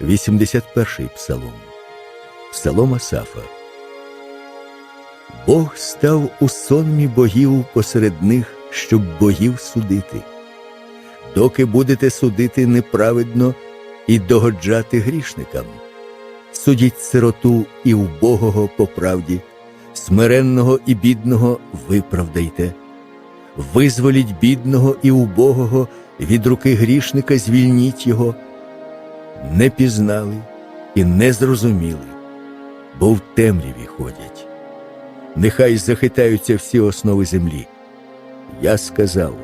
81 псалом. Псалом Асафа. Бог став у сонмі богів посеред них, щоб богів судити. Доки будете судити неправедно і догоджати грішникам, судіть сироту і убогого по правді, смиренного і бідного виправдайте, визволіть бідного і убогого від руки грішника, звільніть його не пізнали і не зрозуміли, бо в темряві ходять. Нехай захитаються всі основи землі. Я сказав: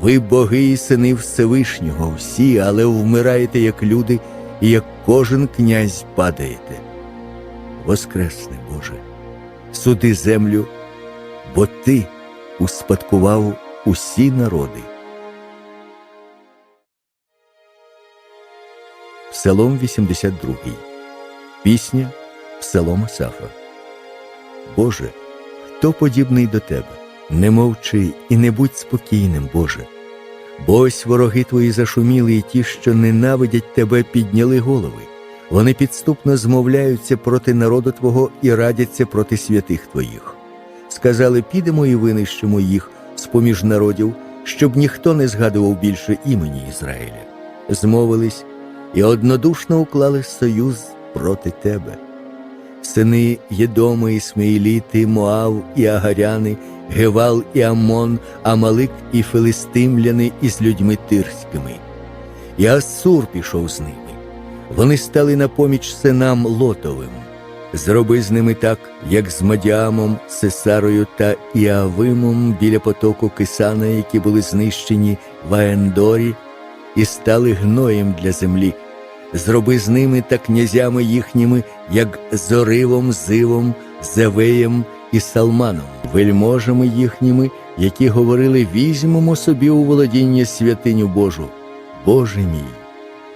ви боги і сини Всевишнього, всі, але вмираєте, як люди, і як кожен князь падаєте. Воскресне, Боже, суди землю, бо Ти успадкував усі народи. Псалом 82. Пісня Псалом Асафа. Боже, хто подібний до Тебе? Не мовчи і не будь спокійним, Боже. Бо ось вороги твої зашуміли, і ті, що ненавидять Тебе, підняли голови. Вони підступно змовляються проти народу Твого і радяться проти святих Твоїх. Сказали, підемо і винищимо їх з поміж народів, щоб ніхто не згадував більше імені Ізраїля. Змовились і однодушно уклали союз проти тебе. Сини Єдоми, Ісмаїліти, Моав і Агаряни, Гевал і Амон, Амалик і Филистимляни із людьми тирськими. І Ассур пішов з ними. Вони стали на поміч синам Лотовим. Зроби з ними так, як з Мадіамом, Сесарою та Іавимом біля потоку Кисана, які були знищені в Аендорі, і стали гноєм для землі. Зроби з ними та князями їхніми, як Зоривом, Зивом, Зевеєм і Салманом, вельможами їхніми, які говорили: візьмемо собі у володіння святиню Божу. Боже мій,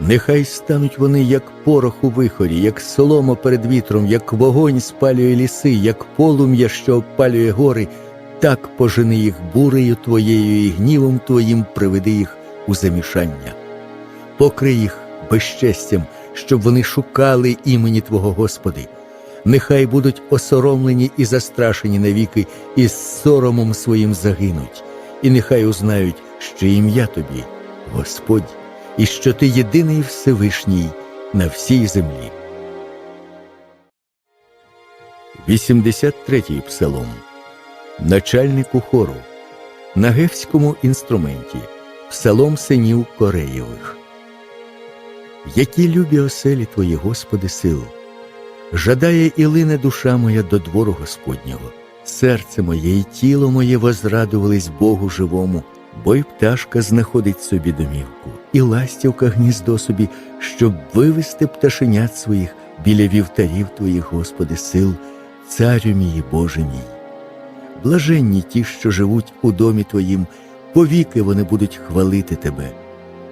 нехай стануть вони, як порох у вихорі, як солома перед вітром, як вогонь спалює ліси, як полум'я, що обпалює гори, так пожени їх бурею твоєю і гнівом твоїм приведи їх у замішання. Покрий їх безчестям, щоб вони шукали імені Твого Господи. Нехай будуть осоромлені і застрашені навіки, і з соромом своїм загинуть, і нехай узнають, що ім'я Тобі, Господь, і що Ти єдиний Всевишній на всій землі. 83-й псалом Начальнику хору на гевському інструменті Псалом синів Кореєвих. Які любі оселі Твої, Господи, сил, жадає і лине душа моя до двору Господнього, серце моє і тіло моє возрадувались Богу живому, бо й пташка знаходить собі домівку, і ластівка гніздо собі, щоб вивести пташенят своїх біля вівтарів Твоїх, Господи, сил, царю мій, Боже мій. Блаженні ті, що живуть у домі Твоїм, повіки вони будуть хвалити Тебе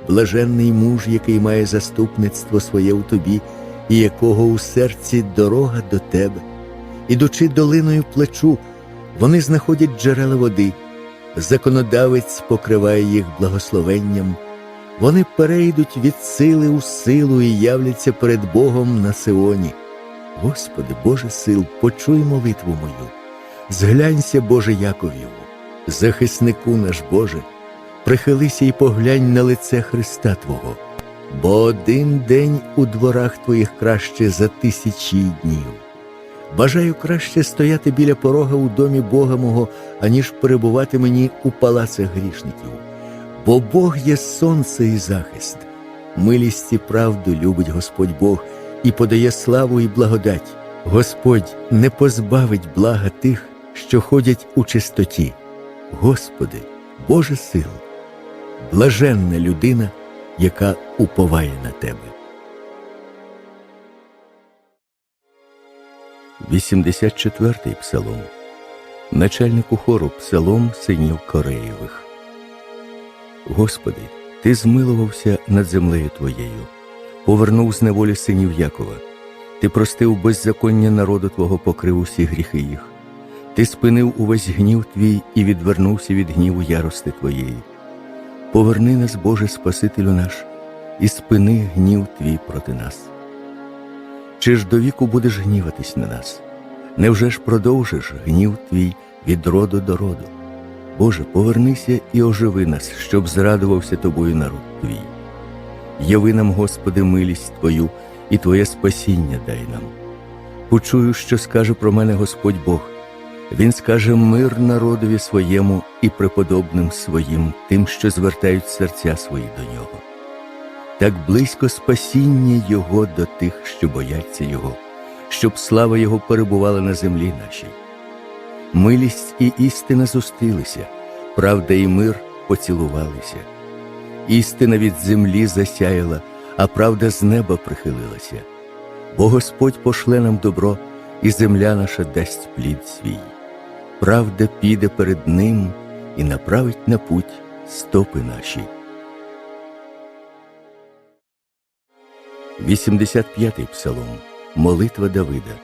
блаженний муж, який має заступництво своє у тобі, і якого у серці дорога до тебе. Ідучи долиною плечу, вони знаходять джерела води, законодавець покриває їх благословенням, вони перейдуть від сили у силу і являться перед Богом на Сионі. Господи, Боже сил, почуй молитву мою, зглянься, Боже Яковів, захиснику наш Боже прихилися і поглянь на лице Христа Твого, бо один день у дворах Твоїх краще за тисячі днів. Бажаю краще стояти біля порога у домі Бога мого, аніж перебувати мені у палацах грішників. Бо Бог є сонце і захист, милість і правду любить Господь Бог і подає славу і благодать. Господь не позбавить блага тих, що ходять у чистоті. Господи, Боже сил, блаженна людина, яка уповає на тебе. 84-й псалом Начальнику хору псалом синів Кореєвих. Господи, Ти змилувався над землею Твоєю, повернув з неволі синів Якова, Ти простив беззаконня народу Твого покрив усі гріхи їх, Ти спинив увесь гнів твій і відвернувся від гніву ярости Твоєї. Поверни нас, Боже Спасителю наш, і спини гнів твій проти нас. Чи ж до віку будеш гніватись на нас? Невже ж продовжиш гнів твій від роду до роду? Боже, повернися і оживи нас, щоб зрадувався тобою народ твій. Яви нам, Господи, милість Твою і Твоє спасіння дай нам. Почую, що скаже про мене Господь Бог. Він скаже мир народові своєму і преподобним своїм, тим, що звертають серця свої до нього. Так близько спасіння Його до тих, що бояться Його, щоб слава Його перебувала на землі нашій. Милість і істина зустрілися, правда і мир поцілувалися. Істина від землі засяяла, а правда з неба прихилилася. Бо Господь пошле нам добро, і земля наша дасть плід свій. Правда піде перед ним і направить на путь стопи наші. 85-й псалом. Молитва Давида.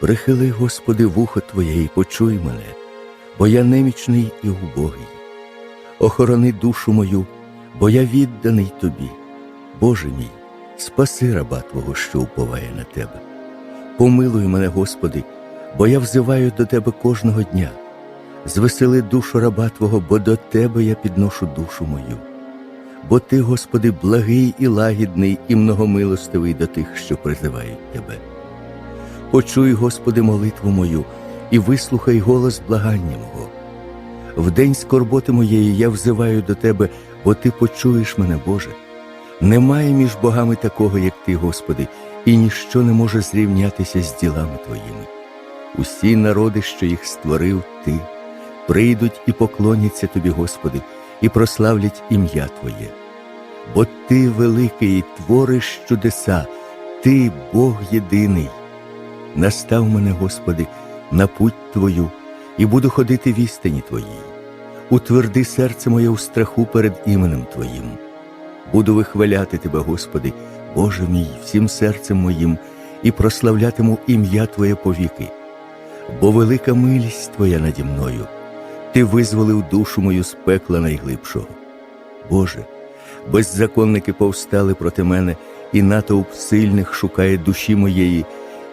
Прихили, Господи, вухо Твоє і почуй мене, бо я немічний і убогий. Охорони душу мою, бо я відданий Тобі. Боже мій, спаси раба Твого, що уповає на Тебе. Помилуй мене, Господи, бо я взиваю до Тебе кожного дня. Звесели душу раба Твого, бо до Тебе я підношу душу мою. Бо Ти, Господи, благий і лагідний, і многомилостивий до тих, що призивають Тебе. Почуй, Господи, молитву мою, і вислухай голос благання мого. В день скорботи моєї я взиваю до Тебе, бо Ти почуєш мене, Боже. Немає між богами такого, як Ти, Господи, і ніщо не може зрівнятися з ділами Твоїми. Усі народи, що їх створив Ти, прийдуть і поклоняться Тобі, Господи, і прославлять ім'я Твоє. Бо Ти великий і твориш чудеса, Ти Бог єдиний. Настав мене, Господи, на путь Твою, і буду ходити в істині Твоїй. Утверди серце моє у страху перед іменем Твоїм. Буду вихваляти Тебе, Господи, Боже мій, всім серцем моїм, і прославлятиму ім'я Твоє повіки. Бо велика милість Твоя наді мною, Ти визволив душу мою з пекла найглибшого. Боже, беззаконники повстали проти мене, і натовп сильних шукає душі моєї,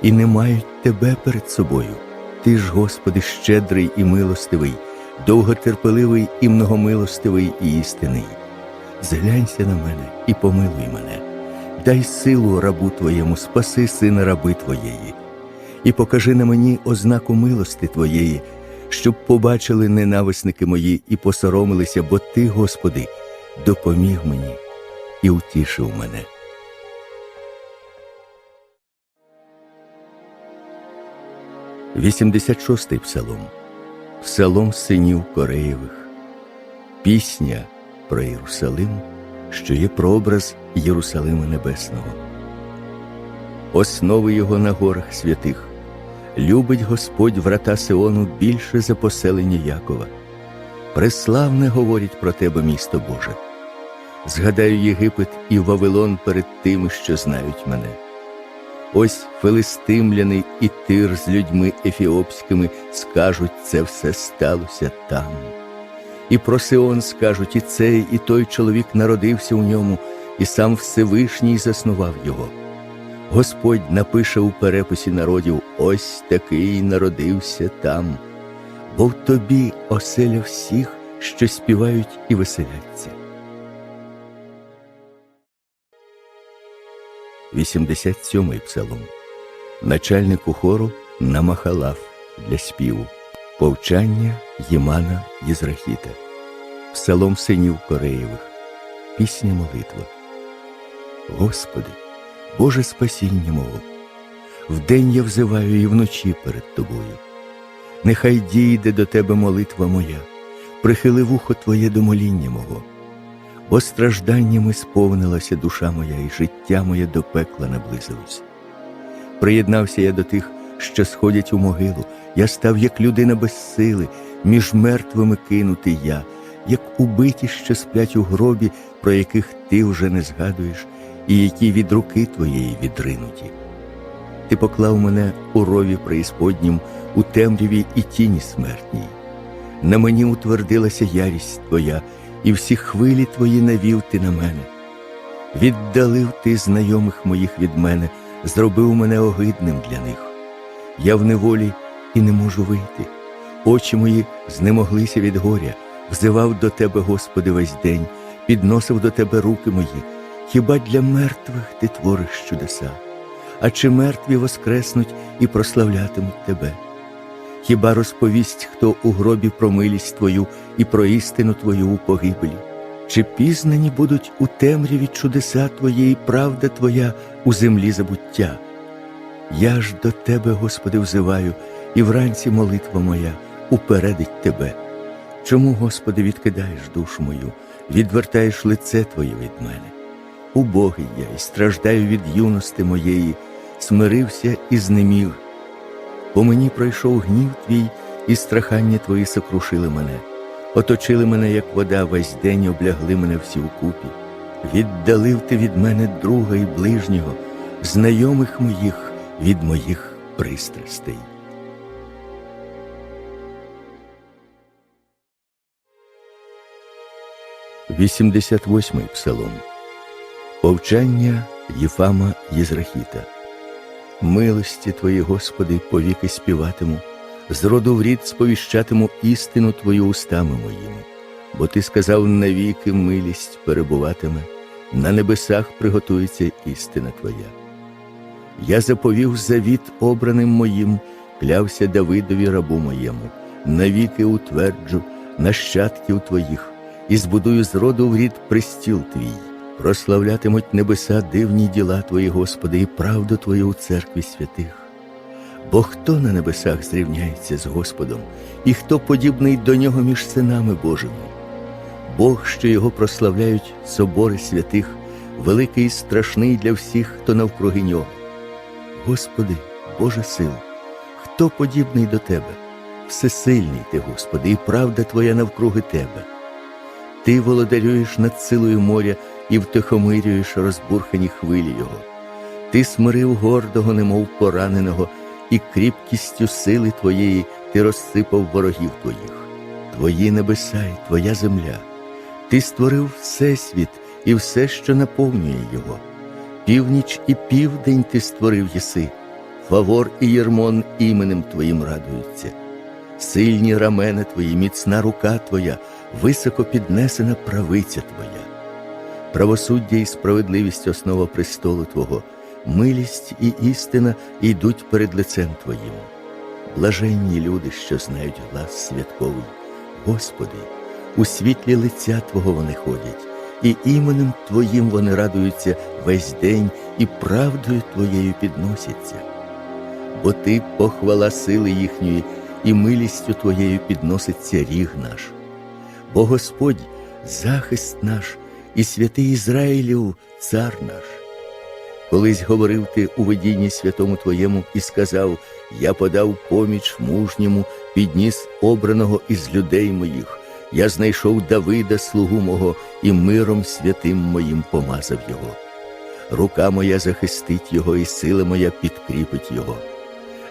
і не мають Тебе перед собою. Ти ж, Господи, щедрий і милостивий, довготерпеливий і многомилостивий і істинний. Зглянься на мене і помилуй мене, дай силу рабу Твоєму, спаси сина раби Твоєї, і покажи на мені ознаку милости Твоєї, щоб побачили ненависники мої і посоромилися, бо Ти, Господи, допоміг мені і утішив мене. Вісімдесят шостий псалом. Псалом синів Кореєвих. Пісня про Єрусалим, що є прообраз Єрусалима Небесного. Основи його на горах святих. Любить Господь врата Сиону більше за поселення Якова. Преславне говорить про тебе, місто Боже. Згадаю Єгипет і Вавилон перед тими, що знають мене. Ось филистимляни і тир з людьми ефіопськими скажуть, це все сталося там. І про Сион скажуть, і цей, і той чоловік народився у ньому, і сам Всевишній заснував його. Господь напише у переписі народів ось такий народився там, бо в тобі оселя всіх, що співають і веселяться. 87-й псалом. Начальнику хору Намахалав для співу. Повчання Ємана Єзрахіта. Псалом синів Кореєвих. Пісня молитва. Господи, Боже спасіння мого, вдень я взиваю і вночі перед Тобою. Нехай дійде до Тебе молитва моя, прихили вухо Твоє до моління мого, бо стражданнями сповнилася душа моя, і життя моє до пекла наблизилось. Приєднався я до тих, що сходять у могилу, я став як людина без сили, між мертвими кинутий я, як убиті, що сплять у гробі, про яких ти вже не згадуєш, і які від руки твоєї відринуті. Ти поклав мене у рові преісподнім, у темряві і тіні смертній. На мені утвердилася ярість Твоя, і всі хвилі Твої навів ти на мене. Віддалив ти знайомих моїх від мене, зробив мене огидним для них. Я в неволі і не можу вийти. Очі мої знемоглися від горя, взивав до тебе, Господи, весь день, підносив до тебе руки мої. Хіба для мертвих ти твориш чудеса? А чи мертві воскреснуть і прославлятимуть тебе? Хіба розповість хто у гробі про милість Твою і про істину Твою у погибелі? Чи пізнані будуть у темряві чудеса Твої і правда Твоя у землі забуття? Я ж до Тебе, Господи, взиваю, і вранці молитва моя упередить Тебе. Чому, Господи, відкидаєш душу мою, відвертаєш лице Твоє від мене? Убогий я і страждаю від юності моєї, смирився і знеміг. По мені пройшов гнів твій, і страхання твої сокрушили мене, оточили мене, як вода, весь день облягли мене всі вкупі. Віддалив ти від мене друга і ближнього, знайомих моїх від моїх пристрастей. Вісімдесят восьмий псалом Повчання Єфама Єзрахіта. Милості Твої, Господи, повіки співатиму, з роду в рід сповіщатиму істину Твою устами моїми, бо Ти сказав навіки милість перебуватиме, на небесах приготується істина Твоя. Я заповів завіт обраним моїм, клявся Давидові рабу моєму, навіки утверджу нащадків Твоїх, і збудую з роду в рід пристіл Твій. Прославлятимуть небеса дивні діла Твої, Господи, і правду Твою у церкві святих. Бо хто на небесах зрівняється з Господом, і хто подібний до нього між синами Божими? Бог, що його прославляють собори святих, великий і страшний для всіх, хто навкруги нього. Господи, Боже сил, хто подібний до Тебе? Всесильний Ти, Господи, і правда Твоя навкруги Тебе. Ти володарюєш над силою моря і втихомирюєш розбурхані хвилі Його. Ти смирив гордого, немов пораненого, і кріпкістю сили Твоєї ти розсипав ворогів Твоїх, Твої небеса і Твоя земля. Ти створив Всесвіт і все, що наповнює Його. Північ і південь ти створив єси, Фавор і Єрмон іменем Твоїм радуються. Сильні рамена Твої, міцна рука Твоя, високо піднесена правиця Твоя правосуддя і справедливість основа престолу Твого, милість і істина йдуть перед лицем Твоїм. Блаженні люди, що знають глас святковий, Господи, у світлі лиця Твого вони ходять, і іменем Твоїм вони радуються весь день і правдою Твоєю підносяться. Бо Ти похвала сили їхньої, і милістю Твоєю підноситься ріг наш. Бо Господь захист наш і святий Ізраїлів, цар наш. Колись говорив ти у видінні святому Твоєму і сказав: Я подав поміч мужньому, підніс обраного із людей моїх. Я знайшов Давида, слугу мого, і миром святим моїм помазав його. Рука моя захистить його, і сила моя підкріпить його.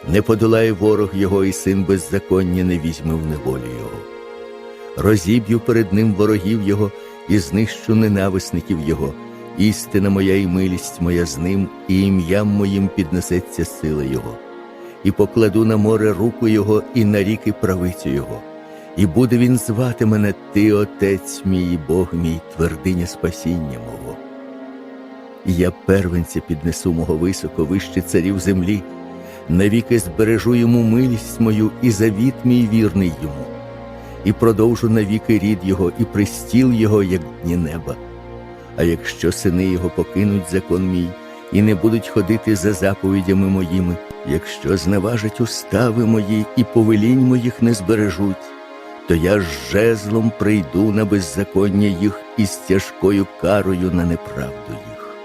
Не подолає ворог його, і син беззаконня не візьме в неволю його. Розіб'ю перед ним ворогів його і знищу ненависників Його. Істина моя і милість моя з ним, і ім'ям моїм піднесеться сила Його, і покладу на море руку Його, і на ріки правицю Його, і буде він звати мене, Ти, Отець мій, Бог мій, твердиня спасіння мого. І я первенця піднесу мого високо, вище царів землі, навіки збережу йому милість мою і завіт мій вірний йому і продовжу навіки рід його, і пристіл його, як дні неба. А якщо сини його покинуть закон мій і не будуть ходити за заповідями моїми, якщо зневажать устави мої і повелінь моїх не збережуть, то я з жезлом прийду на беззаконня їх і з тяжкою карою на неправду їх.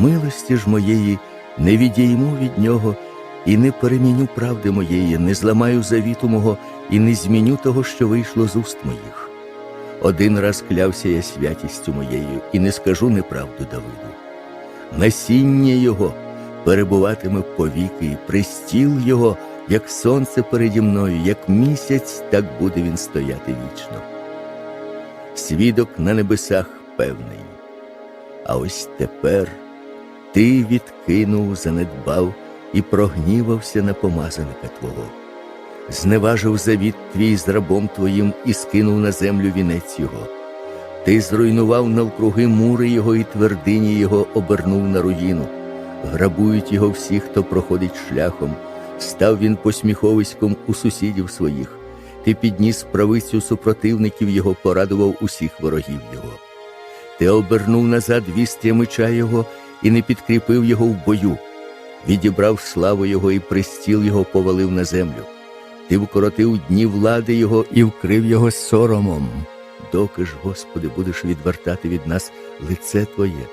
Милості ж моєї не відійму від нього і не переміню правди моєї, не зламаю завіту мого і не зміню того, що вийшло з уст моїх. Один раз клявся я святістю моєю і не скажу неправду Давиду. Насіння його перебуватиме повіки, і пристіл його, як сонце переді мною, як місяць, так буде він стояти вічно. Свідок на небесах певний. А ось тепер ти відкинув, занедбав і прогнівався на помазаника Твого. Зневажив завіт твій з рабом твоїм і скинув на землю вінець його. Ти зруйнував навкруги мури його і твердині його обернув на руїну. Грабують його всі, хто проходить шляхом. Став він посміховиськом у сусідів своїх. Ти підніс правицю супротивників його, порадував усіх ворогів його. Ти обернув назад вістря меча його і не підкріпив його в бою. Відібрав славу його і пристіл його повалив на землю. Ти вкоротив дні влади його і вкрив його соромом. Доки ж, Господи, будеш відвертати від нас лице Твоє,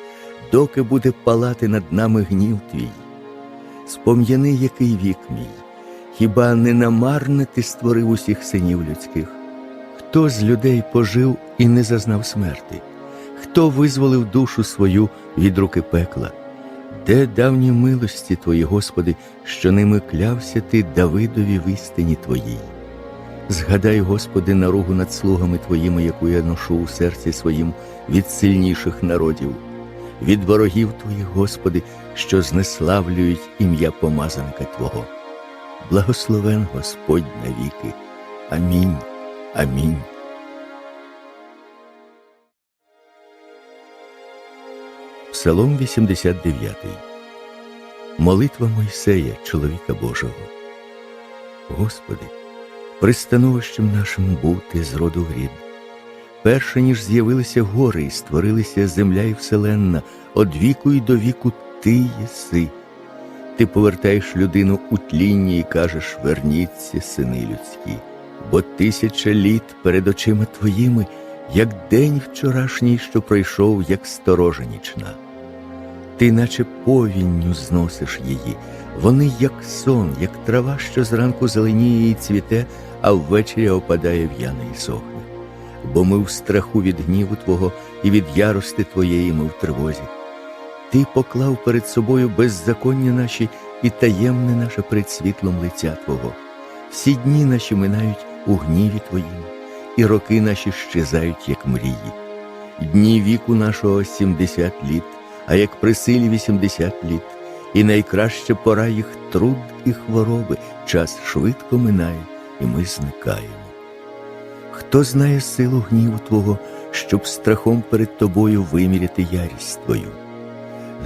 доки буде палати над нами гнів Твій. Спом'яни, який вік мій, хіба не намарне ти створив усіх синів людських? Хто з людей пожив і не зазнав смерти? Хто визволив душу свою від руки пекла? Де давні милості Твої, Господи, що ними клявся Ти Давидові в істині Твоїй? Згадай, Господи, наругу над слугами Твоїми, яку я ношу у серці своїм від сильніших народів, від ворогів Твоїх, Господи, що знеславлюють ім'я помазанка Твого. Благословен Господь навіки. Амінь. Амінь. Псалом 89. Молитва Мойсея, чоловіка Божого. Господи, пристановищем нашим був ти з роду в рід. Перше, ніж з'явилися гори і створилися земля і вселенна, од віку й до віку ти єси. Ти повертаєш людину у тлінні і кажеш верніться, сини людські, бо тисяча літ перед очима твоїми, як день вчорашній, що пройшов, як сторожа нічна. Ти, наче повінню, зносиш її, вони, як сон, як трава, що зранку зеленіє і цвіте, а ввечері опадає в'яне і сохне. Бо ми в страху від гніву Твого і від ярости Твоєї ми в тривозі. Ти поклав перед собою беззаконня наші і таємне наше перед світлом лиця Твого. Всі дні наші минають у гніві Твоїм, і роки наші щезають, як мрії. Дні віку нашого сімдесят літ, а як при силі вісімдесят літ, і найкраща пора їх труд і хвороби, час швидко минає, і ми зникаємо. Хто знає силу гніву Твого, щоб страхом перед Тобою виміряти ярість Твою?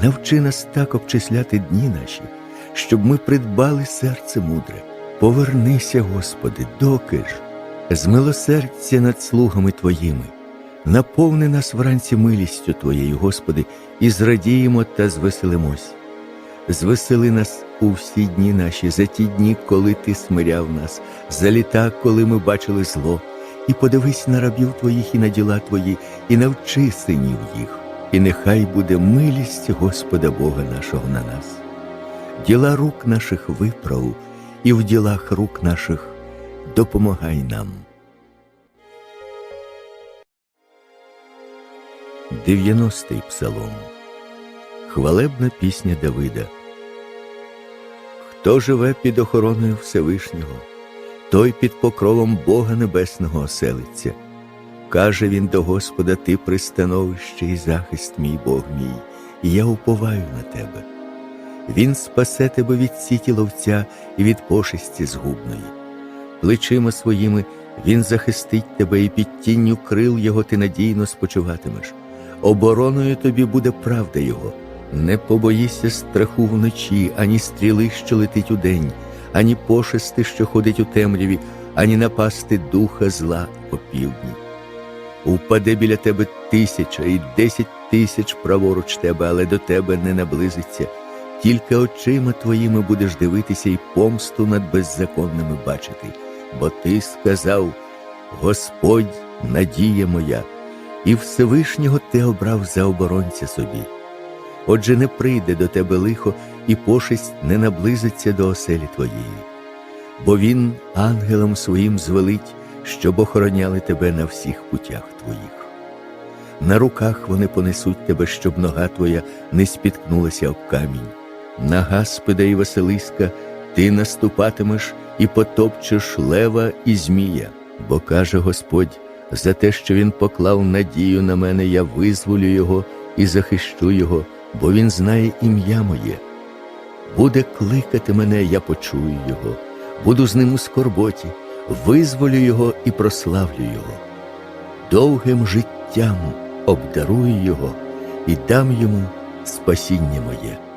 Навчи нас так обчисляти дні наші, щоб ми придбали серце мудре. Повернися, Господи, доки ж, змилосердься над слугами Твоїми, наповни нас вранці милістю Твоєю, Господи, і зрадіємо та звеселимось. Звесели нас у всі дні наші, за ті дні, коли Ти смиряв нас, за літа, коли ми бачили зло, і подивись на рабів Твоїх і на діла Твої, і навчи синів їх, і нехай буде милість Господа Бога нашого на нас. Діла рук наших виправ, і в ділах рук наших допомагай нам. 90-й псалом. Хвалебна пісня Давида. Хто живе під охороною Всевишнього, той під покровом Бога Небесного оселиться. Каже він до Господа: Ти пристановище і захист, мій Бог мій, і я уповаю на тебе. Він спасе тебе від сіті ловця і від пошесті згубної. Плечима своїми він захистить тебе, і під тінню крил його ти надійно спочиватимеш. Обороною тобі буде правда Його. Не побоїся страху вночі, ані стріли, що летить удень, ані пошести, що ходить у темряві, ані напасти духа зла опівдні. Упаде біля тебе тисяча і десять тисяч праворуч тебе, але до тебе не наблизиться. Тільки очима твоїми будеш дивитися і помсту над беззаконними бачити, бо ти сказав: Господь, надія моя, і Всевишнього ти обрав за оборонця собі. Отже, не прийде до тебе лихо, і пошесть не наблизиться до оселі твоєї, бо він ангелам своїм звелить, щоб охороняли тебе на всіх путях твоїх. На руках вони понесуть тебе, щоб нога твоя не спіткнулася об камінь. На Гаспида і Василиска ти наступатимеш і потопчеш лева і змія, бо каже Господь, за те, що він поклав надію на мене, я визволю його, і захищу його, бо він знає ім'я моє. Буде кликати мене, я почую його, буду з ним у скорботі, визволю його і прославлю його. Довгим життям обдарую його і дам йому спасіння моє.